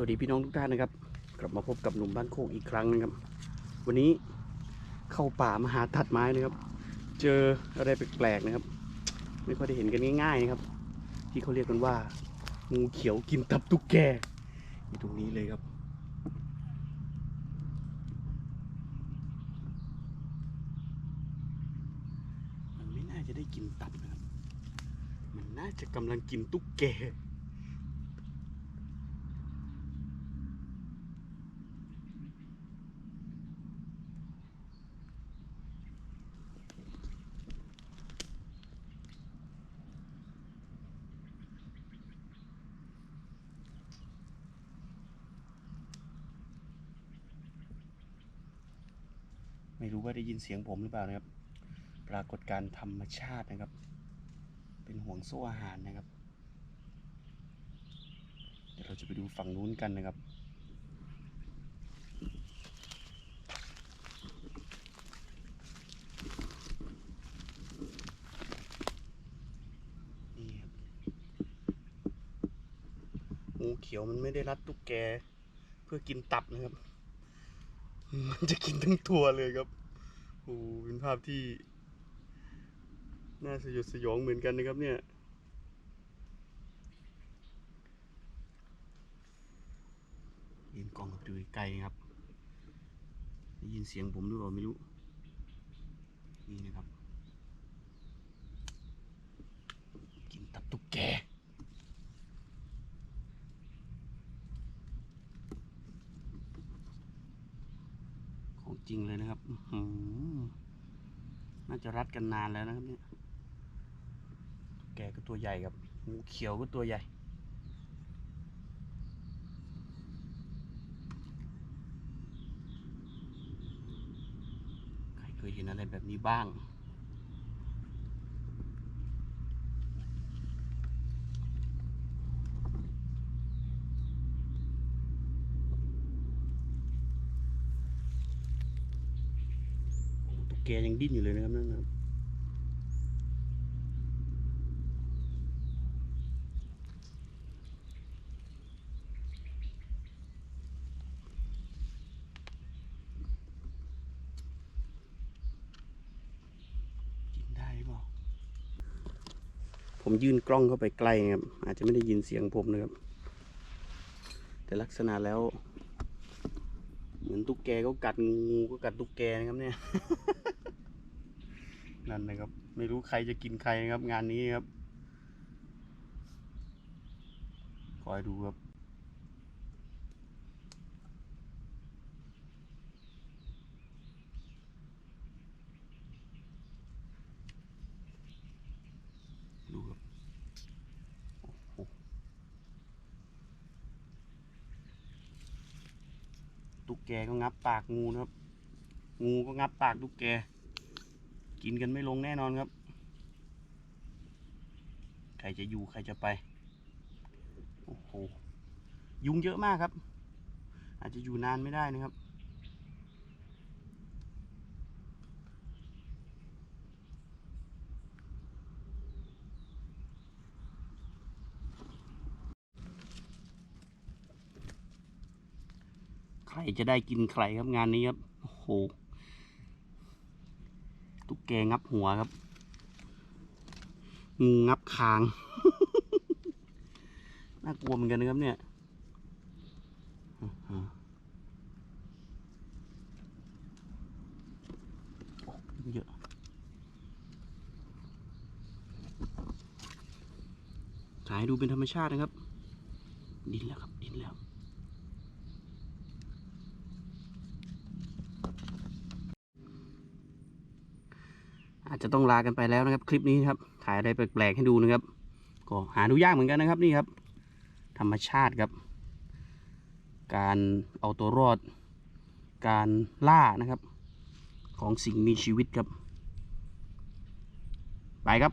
วัสดีพี่น้องทุกท่านนะครับ กลับมาพบกับหนุ่มบ้านโคกอีกครั้งนะครับ วันนี้เข้าป่ามาหาตัดไม้นะครับ เจออะไรแปลกๆนะครับ ไม่ค่อยได้เห็นกันง่ายๆนะครับ ที่เขาเรียกกันว่างูเขียวกินตับตุ๊กแกอยู่ตรงนี้เลยครับมันไม่น่าจะได้กินตับนะครับมันน่าจะกำลังกินตุ๊กแก รู้ว่าได้ยินเสียงผมหรือเปล่านะครับ ปรากฏการธรรมชาตินะครับ เป็นห่วงโซ่อาหารนะครับ เดี๋ยวเราจะไปดูฝั่งนู้นกันนะครับงูเขียวมันไม่ได้รัดตุ๊กแก เพื่อกินตับนะครับ มันจะกินทั้งตัวเลยครับ อ้เป็นภาพที่น่าสยดสยองเหมือนกันนะครับเนี่ย ยินกล้องกับดูไกลครับ ได้ยินเสียงผมหรือเปล่าไม่รู้ นี่นะครับ กินตับตุ๊กแก จริงเลยนะครับน่าจะรัดกันนานแล้วนะครับเนี่ยแกก็ตัวใหญ่ครับงูเขียวก็ตัวใหญ่ใครเคยเห็นอะไรแบบนี้บ้าง โอ้โหตุ๊ กแกยังดิ้นอยู่เลยนะครับนั่นนะครับกินได้หรือเปล่าผมยื่นกล้องเข้าไปใกล้นะครับ อาจจะไม่ได้ยินเสียงผมนะครับ แต่ลักษณะแล้ว เหมือนตุ๊กแกก็กัดงูก็กัดตุ๊กแกนะครับเนี่ย นั่นนะครับ ไม่รู้ใครจะกินใครนะครับ งานนี้ครับ คอยดูครับดูครับตุ๊กแกก็งับปากงูนะครับ งูก็งับปากตุ๊กแก กินกันไม่ลงแน่นอนครับ ใครจะอยู่ใครจะไป โอ้โห ยุงเยอะมากครับ อาจจะอยู่นานไม่ได้นะครับ ใครจะได้กินใครครับงานนี้ครับ โอ้โห ตุ๊กแกงับหัวครับ งูงับคาง น่ากลัวเหมือนกันนะครับเนี่ยเยอะถ่ายดูเป็นธรรมชาตินะครับ ดินแล้วครับ ดินแล้ว อาจจะต้องลากันไปแล้วนะครับ คลิปนี้ครับถ่ายอะไรแปลกๆให้ดูนะครับ ก็หาดูยากเหมือนกันนะครับนี่ครับ ธรรมชาติครับ การเอาตัวรอด การล่านะครับ ของสิ่งมีชีวิตครับ ไปครับ